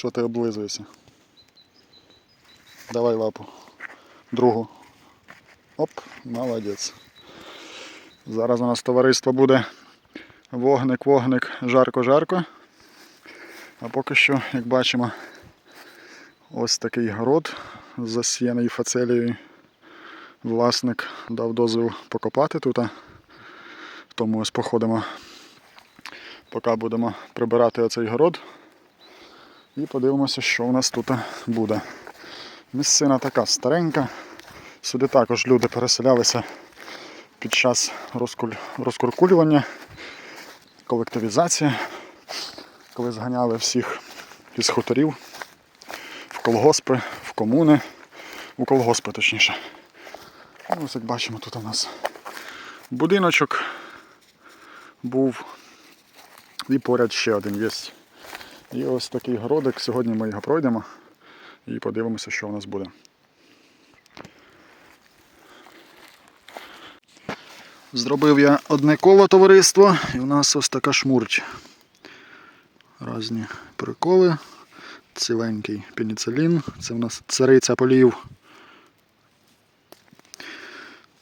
Що ти облизуєшся? Давай лапу. Другу. Оп, молодець. Зараз у нас товариство буде вогник, вогник, жарко-жарко. А поки що, як бачимо, ось такий город засіяний фацелією. Власник дав дозвіл покопати тут. Тому ось походимо, поки будемо прибирати оцей город. І подивимося, що у нас тут буде. Місцина така старенька. Сюди також люди переселялися під час розкуркулювання, колективізації, коли зганяли всіх із хуторів в колгоспи, в комуни, у колгоспи точніше. Ну, Ось як бачимо, тут у нас будиночок був і поряд ще один є. І ось такий городик. Сьогодні ми його пройдемо і подивимося, що у нас буде. Зробив я одне коло товариство і у нас ось така шмурч. Разні приколи. Ціленький пеніцилін. Це в нас цариця полів.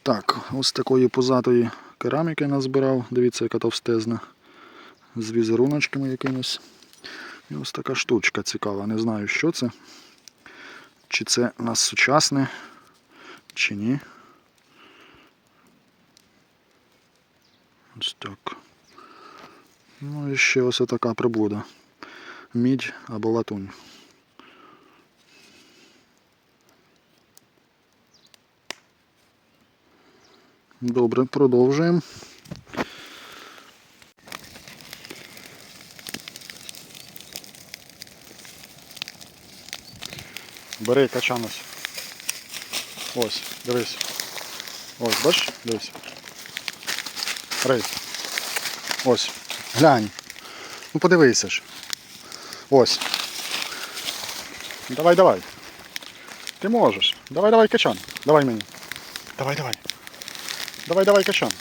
Так, ось такої позатої кераміки назбирав. Дивіться, яка товстезна. З візеруночками якимось. І ось така штучка цікава. Не знаю, що це. Чи це у нас сучасне, чи ні. Ось так. Ну і ще ось така приблуда. Мідь або латунь. Добре, продовжуємо. Бери качан ось. Ось, дивись. Ось, бачиш? Дивись. Рей. Ось. Глянь. Ну подивися ж. Ось. Давай, давай. Ти можеш. Давай, давай, качан. Давай мені. Давай, давай. Давай, давай, качан.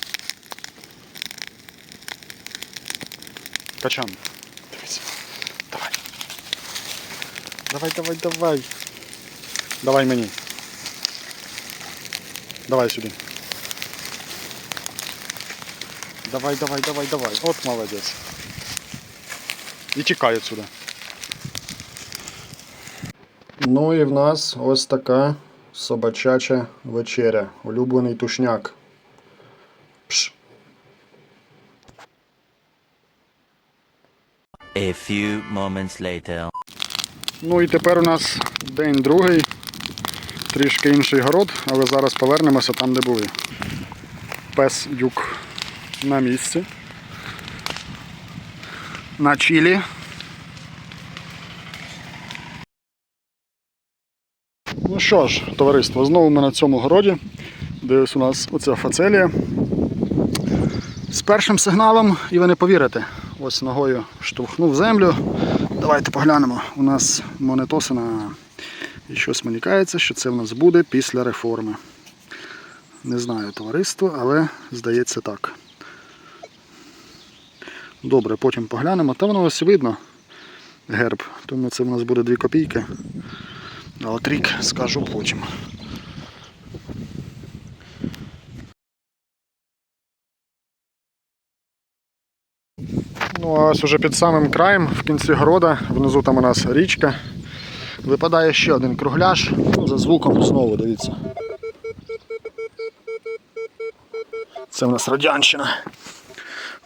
Качан. Дивись. Давай. Давай, давай, давай. Давай мені. Давай сюди. Давай, давай, давай, давай. От молодець. І тікай отсюда. Ну і в нас ось така собачача вечеря. Улюблений тушняк. Пш. A few moments later. Ну і тепер у нас день другий. Трішки інший город, але зараз повернемося там, де були. Пес дюк на місці. На чілі. Ну що ж, товариство, знову ми на цьому городі. Де ось у нас оця фацелія. З першим сигналом, і ви не повірите, ось ногою штовхнув землю. Давайте поглянемо. У нас монетосина. І щось мені кається, що це в нас буде після реформи. Не знаю товариство, але здається так. Добре, потім поглянемо. Та воно ось видно герб. Тому це в нас буде 2 копійки. А от рік скажу потім. Ну а ось уже під самим краєм в кінці города, внизу там у нас річка. Випадає ще один кругляш. Ну, за звуком знову дивіться. Це в нас радянщина.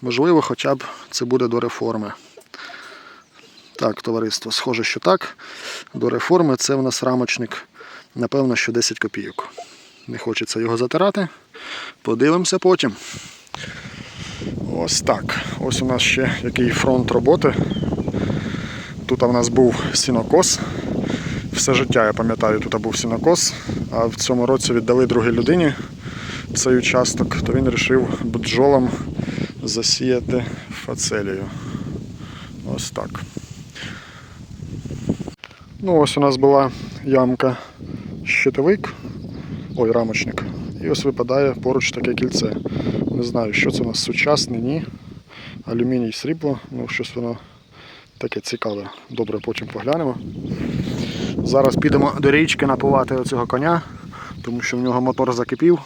Можливо, хоча б це буде до реформи. Так, товариство, схоже, що так. До реформи це в нас рамочник, напевно, що 10 копійок. Не хочеться його затирати. Подивимося потім. Ось так. Ось у нас ще який фронт роботи. Тут у нас був сінокос. Все життя, я пам'ятаю, тут був сінокос, а в цьому році віддали другій людині цей участок, то він вирішив бджолам засіяти фацелію. Ось так. Ну, ось у нас була ямка щитовик, ой, рамочник. І ось випадає поруч таке кільце. Не знаю, що це у нас сучасне, ні. Алюміній срібло, ну щось воно Таке цікаве. Добре, потім поглянемо. Зараз підемо до річки напувати оцього коня, тому що в нього мотор закипів.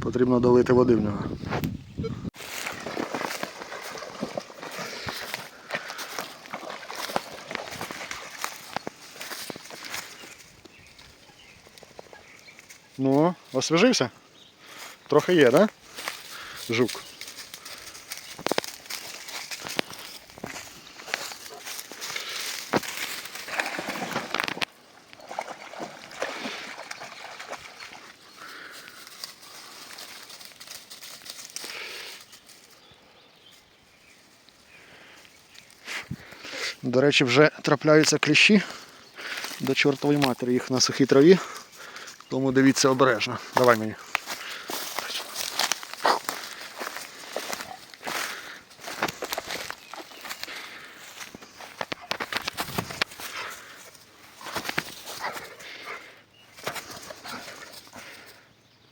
Потрібно долити води в нього. Ну, освіжився? Трохи є, да? Жук. До речі, вже трапляються кліщі до чортової матері їх на сухій траві. Тому дивіться обережно. Давай мені.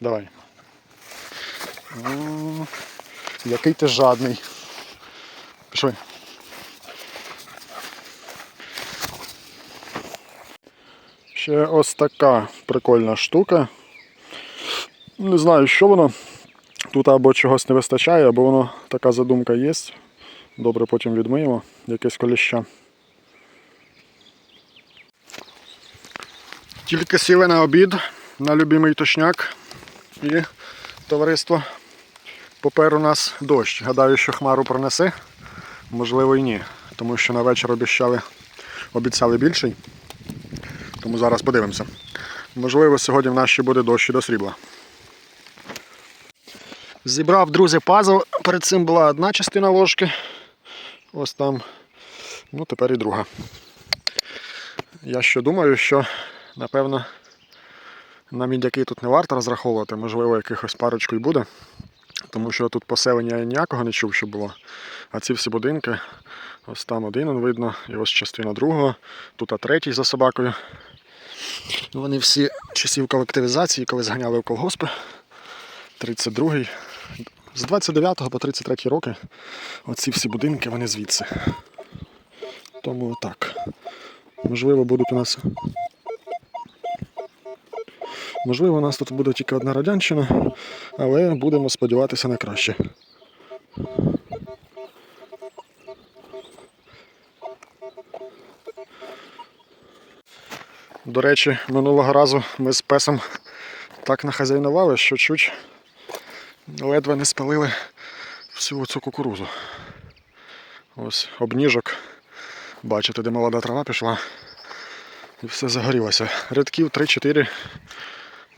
Давай. О, який ти жадний. Пішли. Ще ось така прикольна штука. Не знаю, що воно. Тут або чогось не вистачає, або воно така задумка є. Добре, потім відмиємо якесь коліща. Тільки сіли на обід на любимий точняк і товариство. Попер у нас дощ. Гадаю, що хмару пронесе. Можливо і ні. Тому що на вечір обіцяли, обіцяли більший. Тому зараз подивимося. Можливо, сьогодні в нас ще буде дощ до срібла. Зібрав, друзі, пазл. Перед цим була одна частина ложки. Ось там. Ну, тепер і друга. Я ще думаю, що, напевно, на мідяки тут не варто розраховувати, можливо, якихось парочку й буде. Тому що тут поселення я ніякого не чув, що було. А ці всі будинки, ось там один видно, і ось частина другого, тут а третій за собакою. Вони всі часів колективізації, коли зганяли в колгоспи. 32-й. З 29 по 33 роки оці всі будинки, вони звідси. Тому так. Можливо, будуть у нас. Можливо, у нас тут буде тільки одна радянщина, але будемо сподіватися на краще. До речі, минулого разу ми з песом так нахазяйнували, що чуть ледве не спалили всю цю кукурузу. Ось обніжок. Бачите, де молода трава пішла. І все загорілося. Рядків 3-4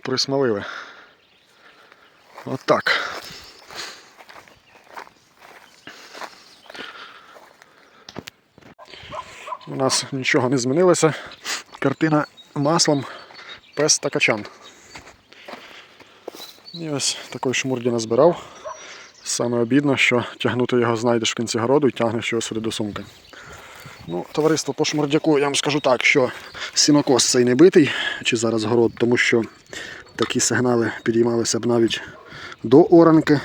присмалили. От. У нас нічого не змінилося. Картина маслом пес та качан. І ось такий шмурді назбирав. Саме обідно, що тягнути його знайдеш в кінці городу і тягнеш його сюди до сумки. Ну, товариство по шмурдяку, я вам скажу так, що сінокос цей не битий, чи зараз город, тому що такі сигнали підіймалися б навіть до оранки.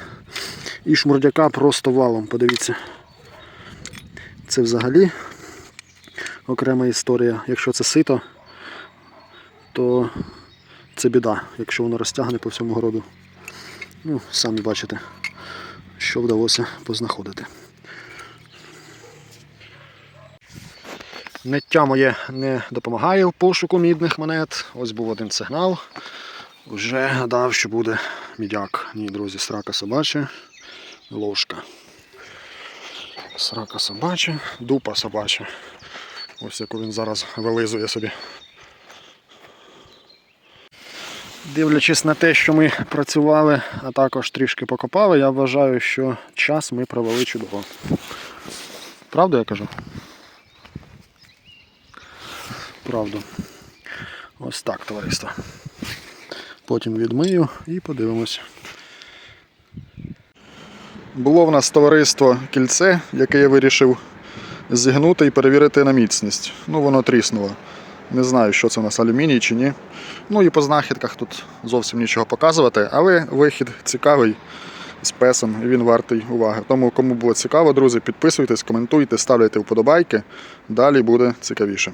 І шмурдяка просто валом, подивіться. Це взагалі окрема історія. Якщо це сито, то це біда, якщо воно розтягне по всьому городу. Ну, самі бачите, що вдалося познаходити. Ниття моє не допомагає в пошуку мідних монет. Ось був один сигнал. Вже гадав, що буде мідяк. Ні, друзі, срака собача, ложка. Срака собача, дупа собача. Ось яку він зараз вилизує собі. Дивлячись на те, що ми працювали, а також трішки покопали, я вважаю, що час ми провели чудово. Правду я кажу? Правду. Ось так, товариство. Потім відмию і подивимось. Було в нас товариство кільце, яке я вирішив зігнути і перевірити на міцність. Ну, воно тріснуло. Не знаю, що це у нас алюміній чи ні. Ну і по знахідках тут зовсім нічого показувати, але вихід цікавий з песом і він вартий уваги. Тому, кому було цікаво, друзі, підписуйтесь, коментуйте, ставляйте вподобайки. Далі буде цікавіше.